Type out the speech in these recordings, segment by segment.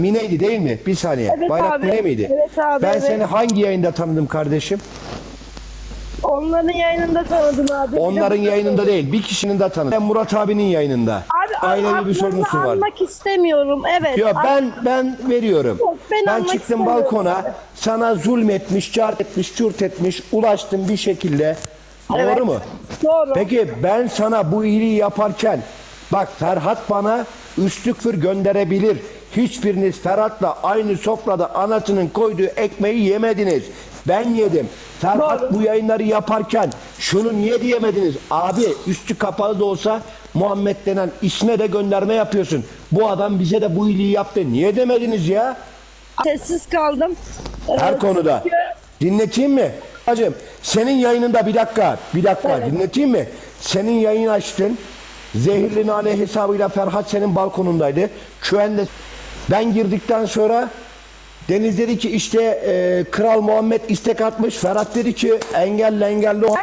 Mine'ydi değil mi? Bir saniye. Evet Bayrak abi. Mine miydi? Evet abi, Ben evet. seni hangi yayında tanıdım kardeşim? Onların yayınında tanıdım abi. Onların yayınında değil. Bir kişinin de tanıdım. Ben Murat abinin yayınında. Abi Ailevi bir sorunsun var. almak istemiyorum. Evet. Yo, ben ben veriyorum. Yok, ben ben çıktım balkona. Sana zulmetmiş, cart etmiş, çurt etmiş, ulaştım bir şekilde. Evet. Doğru mu? Doğru. Peki ben sana bu iyiliği yaparken bak Ferhat bana üstü küfür gönderebilir. Hiçbiriniz Ferhat'la aynı sofrada anasının koyduğu ekmeği yemediniz. Ben yedim. Ferhat bu yayınları yaparken şunu niye diyemediniz? Abi üstü kapalı da olsa Muhammed denen isme de gönderme yapıyorsun. Bu adam bize de bu iyiliği yaptı. Niye demediniz ya? Sessiz kaldım. Her konuda. Dinleteyim mi? Hacım senin yayınında bir dakika, bir dakika dinleteyim mi? Senin yayın açtın. Zehirli nane hesabıyla Ferhat senin balkonundaydı. Küven'de ben girdikten sonra Deniz dedi ki işte e, Kral Muhammed istek atmış. Ferhat dedi ki engelli engelli ol.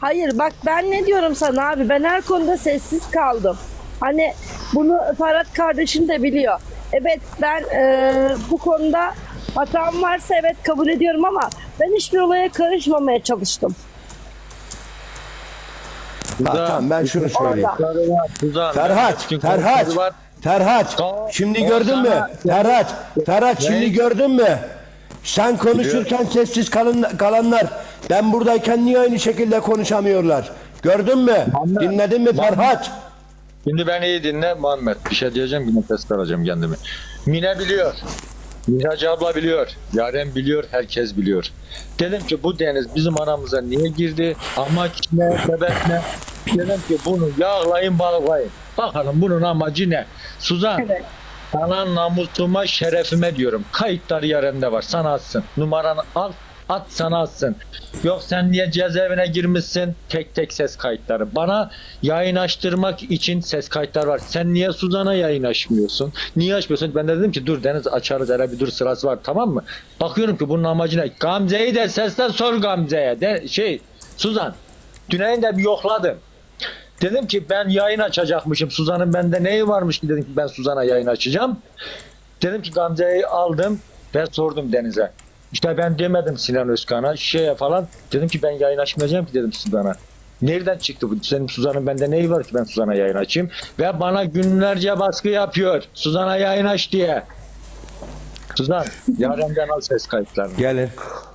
Hayır bak ben ne diyorum sana abi ben her konuda sessiz kaldım. Hani bunu Ferhat kardeşin de biliyor. Evet ben e, bu konuda hatam varsa evet kabul ediyorum ama ben hiçbir olaya karışmamaya çalıştım. Ha, tamam ben şunu söyleyeyim. Orada. Ferhat, Ferhat, Ferhat. Şimdi gördün mü? Ferhat, Ferhat şimdi gördün mü? Sen konuşurken sessiz kalın, kalanlar ben buradayken niye aynı şekilde konuşamıyorlar? Gördün mü? Dinledin mi Ferhat? Şimdi beni iyi dinle Muhammed. Bir şey diyeceğim yine ses kalacağım kendimi. Mine biliyor. Miraç abla biliyor. Yaren biliyor. Herkes biliyor. Dedim ki bu deniz bizim aramıza niye girdi? Amaç ne? Sebep ne? Dedim ki bunu yağlayın balıklayın. Bakalım bunun amacı ne? Suzan. Evet. Sana namusuma, şerefime diyorum. Kayıtları yerinde var. Sana atsın. Numaranı al. At sana atsın. Yok sen niye cezaevine girmişsin? Tek tek ses kayıtları. Bana yayın açtırmak için ses kayıtları var. Sen niye Suzan'a yayın açmıyorsun? Niye açmıyorsun? Ben de dedim ki dur Deniz açarız hele bir dur sırası var tamam mı? Bakıyorum ki bunun amacı ne? Gamze'yi de sesten sor Gamze'ye. De, şey Suzan. Düneyini de bir yokladım. Dedim ki ben yayın açacakmışım. Suzan'ın bende neyi varmış ki dedim ki ben Suzan'a yayın açacağım. Dedim ki Gamze'yi aldım ve sordum Deniz'e. İşte ben demedim Sinan Özkan'a şeye falan. Dedim ki ben yayın açmayacağım ki dedim Suzan'a. Nereden çıktı bu? Senin Suzan'ın bende neyi var ki ben Suzan'a yayın açayım? Ve bana günlerce baskı yapıyor. Suzan'a yayın aç diye. Suzan, yarından al ses kayıtlarını. Gelin.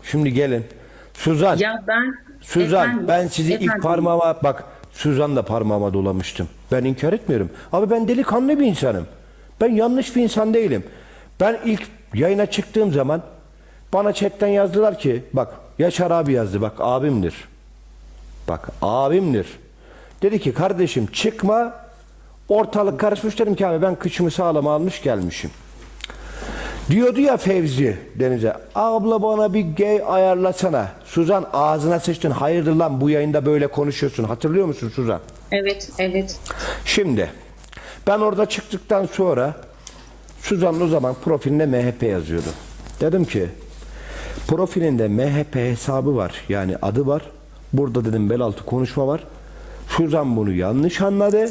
Şimdi gelin. Suzan. Ya ben Suzan Efendim, ben sizi ilk efendim. parmağıma bak Suzan da parmağıma dolamıştım. Ben inkar etmiyorum. Abi ben delikanlı bir insanım. Ben yanlış bir insan değilim. Ben ilk yayına çıktığım zaman bana chatten yazdılar ki bak Yaşar abi yazdı bak abimdir. Bak abimdir. Dedi ki kardeşim çıkma ortalık karışmış dedim ki abi ben kıçımı sağlam almış gelmişim. Diyordu ya Fevzi Deniz'e abla bana bir gay ayarlasana. Suzan ağzına sıçtın hayırdır lan bu yayında böyle konuşuyorsun hatırlıyor musun Suzan? evet evet Şimdi ben orada çıktıktan sonra Suzan o zaman profilinde MHP yazıyordu. Dedim ki profilinde MHP hesabı var yani adı var. Burada dedim bel altı konuşma var. Suzan bunu yanlış anladı.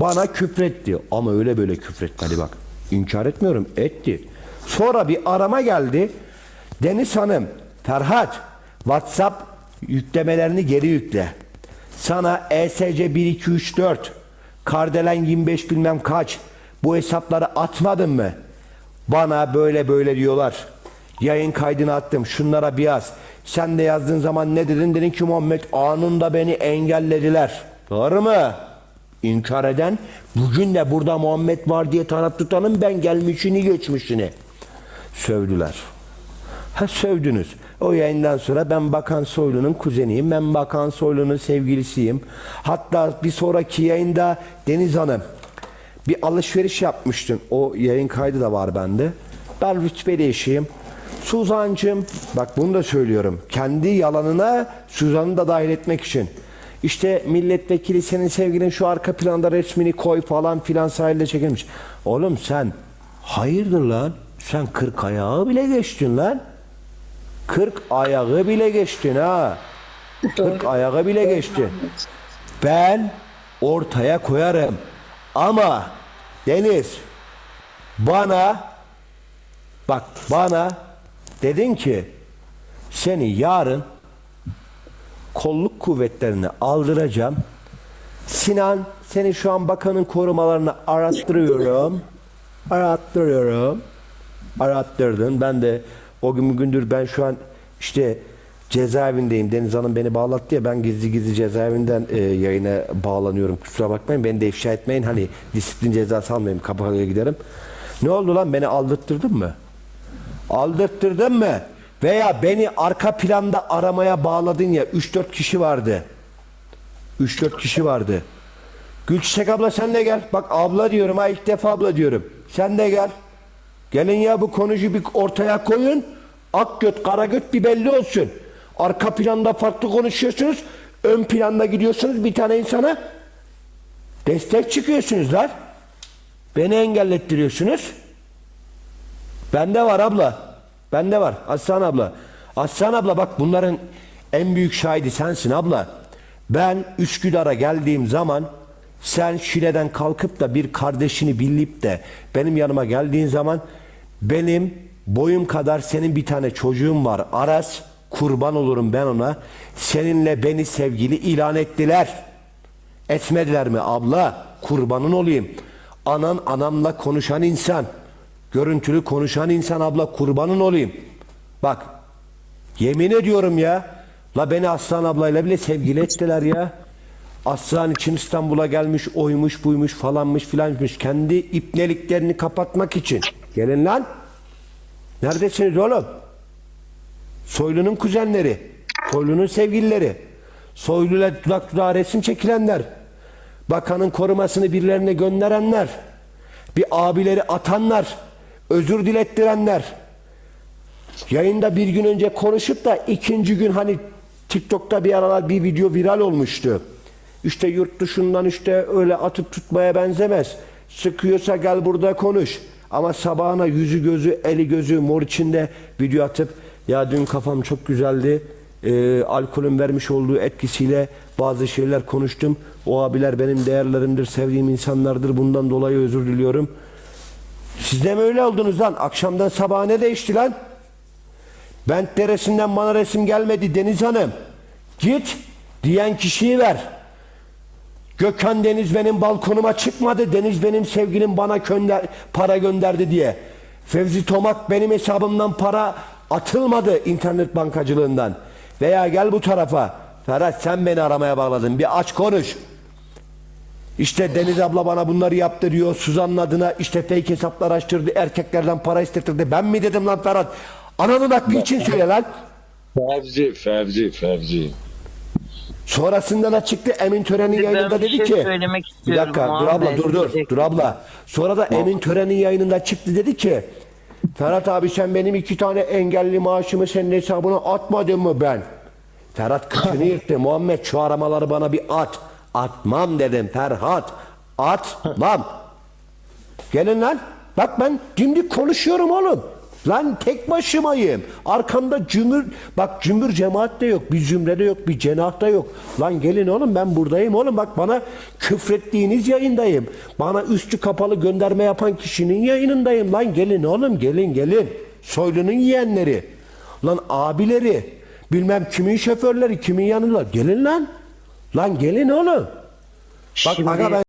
Bana küfretti ama öyle böyle küfretmedi bak. İnkar etmiyorum etti. Sonra bir arama geldi. Deniz Hanım, Ferhat, WhatsApp yüklemelerini geri yükle. Sana ESC 1234, Kardelen 25 bilmem kaç. Bu hesapları atmadın mı? Bana böyle böyle diyorlar. Yayın kaydını attım. Şunlara bir yaz. Sen de yazdığın zaman ne dedin? Dedin ki Muhammed anında beni engellediler. Doğru mu? İnkar eden bugün de burada Muhammed var diye taraf tutanın ben gelmişini geçmişini sövdüler. Ha sövdünüz. O yayından sonra ben Bakan Soylu'nun kuzeniyim. Ben Bakan Soylu'nun sevgilisiyim. Hatta bir sonraki yayında Deniz Hanım bir alışveriş yapmıştın. O yayın kaydı da var bende. Ben rütbeli eşiyim. Suzancım, bak bunu da söylüyorum. Kendi yalanına Suzan'ı da dahil etmek için. İşte milletvekili senin sevgilin şu arka planda resmini koy falan filan sahilde çekilmiş. Oğlum sen hayırdır lan? Sen kırk ayağı bile geçtin lan. Kırk ayağı bile geçtin ha. Kırk ayağı bile geçtin. Ben ortaya koyarım. Ama Deniz bana Bak bana dedin ki seni yarın kolluk kuvvetlerine aldıracağım. Sinan seni şu an bakanın korumalarını arattırıyorum. Arattırıyorum. Arattırdın. Ben de o gün gündür ben şu an işte cezaevindeyim. Deniz Hanım beni bağlattı ya ben gizli gizli cezaevinden e, yayına bağlanıyorum. Kusura bakmayın beni de ifşa etmeyin. Hani disiplin cezası almayayım kapıya giderim. Ne oldu lan beni aldırttırdın mı? Aldırttırdın mı? Veya beni arka planda aramaya bağladın ya 3-4 kişi vardı. 3-4 kişi vardı. Gülçiçek abla sen de gel. Bak abla diyorum ha ilk defa abla diyorum. Sen de gel. Gelin ya bu konuyu bir ortaya koyun. Ak göt kara göt bir belli olsun. Arka planda farklı konuşuyorsunuz. Ön planda gidiyorsunuz bir tane insana. Destek çıkıyorsunuz lan. Beni engellettiriyorsunuz. Bende var abla. Bende var. Aslan abla. Aslan abla bak bunların en büyük şahidi sensin abla. Ben Üsküdar'a geldiğim zaman sen Şile'den kalkıp da bir kardeşini billip de benim yanıma geldiğin zaman benim boyum kadar senin bir tane çocuğun var. Aras kurban olurum ben ona. Seninle beni sevgili ilan ettiler. Etmediler mi abla? Kurbanın olayım. Anan anamla konuşan insan. Görüntülü konuşan insan abla kurbanın olayım. Bak yemin ediyorum ya. La beni Aslan ablayla bile sevgili ettiler ya. Aslan için İstanbul'a gelmiş oymuş buymuş falanmış filanmış. Kendi ipneliklerini kapatmak için. Gelin lan. Neredesiniz oğlum? Soylu'nun kuzenleri, Soylu'nun sevgilileri, Soylu'yla dudak dudağa resim çekilenler, bakanın korumasını birilerine gönderenler, bir abileri atanlar, özür dilettirenler, yayında bir gün önce konuşup da ikinci gün hani TikTok'ta bir aralar bir video viral olmuştu. İşte yurt dışından işte öyle atıp tutmaya benzemez. Sıkıyorsa gel burada konuş. Ama sabahına yüzü gözü eli gözü mor içinde video atıp ya dün kafam çok güzeldi. Ee, alkolün vermiş olduğu etkisiyle bazı şeyler konuştum. O abiler benim değerlerimdir, sevdiğim insanlardır. Bundan dolayı özür diliyorum. Siz de mi öyle oldunuz lan? Akşamdan sabaha ne değişti lan? Bent deresinden bana resim gelmedi Deniz Hanım. Git diyen kişiyi ver. Gökhan Deniz benim balkonuma çıkmadı. Deniz benim sevgilim bana gönder, para gönderdi diye. Fevzi Tomak benim hesabımdan para atılmadı internet bankacılığından. Veya gel bu tarafa. Ferhat sen beni aramaya bağladın. Bir aç konuş. İşte Deniz abla bana bunları yaptı diyor. Suzan'ın adına işte fake hesaplar açtırdı. Erkeklerden para istettirdi. Ben mi dedim lan Ferhat? Ananın hakkı için söyle lan. Fevzi, Fevzi, Fevzi. Sonrasında da çıktı Emin Tören'in Ben yayınında bir dedi şey ki söylemek bir istiyorum dakika dur Muhammed. abla dur dur dur abla. Sonra da Emin Tören'in yayınında çıktı dedi ki Ferhat abi sen benim iki tane engelli maaşımı senin hesabına atmadın mı ben? Ferhat kıçını yırttı. Muhammed şu aramaları bana bir at. Atmam dedim Ferhat. Atmam. Gelin lan. Bak ben dimdik konuşuyorum oğlum. Lan tek başımayım. Arkamda cümbür, bak cümbür cemaat de yok. Bir zümrede yok, bir cenahta yok. Lan gelin oğlum ben buradayım oğlum. Bak bana küfrettiğiniz yayındayım. Bana üstü kapalı gönderme yapan kişinin yayınındayım. Lan gelin oğlum gelin gelin. Soylunun yeğenleri. Lan abileri. Bilmem kimin şoförleri, kimin yanında. Gelin lan. Lan gelin oğlum. Bak Şimdi aga ben